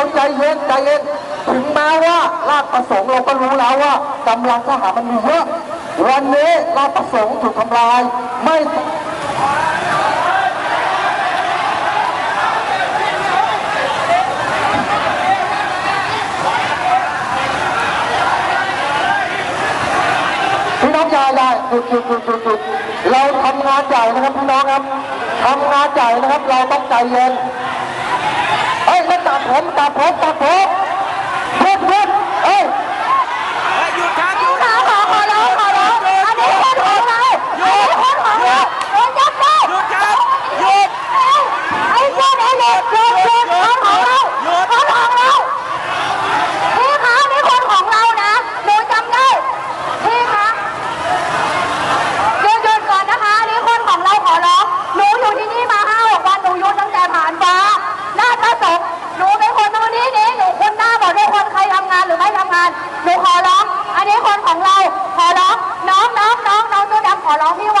ต้ใจเย็นใจเย็นถึงแม้ว่าลาดประสงค์เราก็รู้แล้วว่ากำลังทหารมันมีเยอะวันนี้ลาดประสงค์ถูกทำลายไม่พี่น้องยายได้หยุดหยุดหยุดหยุดหยุดเราทำงานใหญ่นะครับพี่น้องครับทำงานใหญ่นะครับ เราต้องใจเย็น ผมจัดผมตัดผมหยุดหยุดเฮ้ย หยุดครับหยุด ขอขอขอร้องขอร้องอันนี้คนของเราอันนี้คนของเราโดนจับได้ หยุดครับหยุด ไอ้คนไอ้เด็กหยุดหยุดคนของเรา หยุด คนของเราพี่คะนี่คนของเรานะหนูจำได้พี่คะหยุดหยุดก่อนนะคะนี่คนของเราขอร้องหนูอยู่ที่นี่มาห้าหกวันหนูอยุ่ตั้งแต่ผ่านฟ้าหน้าตาสงหนูเป็นคนตรงนี้นี่หนูคุ้นหน้าหมดเลยคนใครทำงานหรือไม่ทำงานหนูขอร้อง อันนี้คนของเราขอร้องน้องน้องน้องน้องตัวดำขอร้องพี่ไหว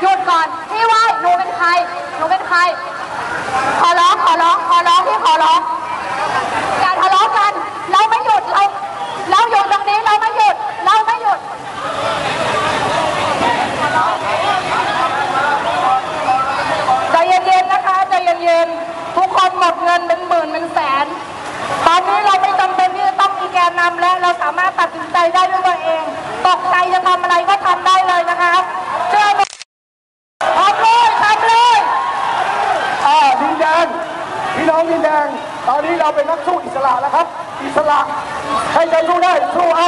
หยุดก่อนพี่ไหวหนูเป็นใครหนูเป็นใคร ขอร้องขอร้องขอร้องพี่ขอร้องอย่าทะเลาะกัน เราไม่หยุดเราเราอยู่ตรงนี้เราไม่หยุด เราไม่หยุด ใจเย็นๆนะคะใจเย็นๆทุกคนหม ดเงินเป็นหมื่นเป็นแสน ตอนนี้เราไม่จำเป็นที่จะต้องมีแกนนำและเราสามารถตัดสินใจได้ด้วยตัวเอง ตกใจจะทำอะไรก็ทำได้เลยนะคะเชื่อไหมทำเลยทำเลยอ่าดินแดงพี่น้องดินแดง ตอนนี้เราเป็นนักสู้อิสระแล้วครับ อิสระใครจะสู้ได้สู้เอา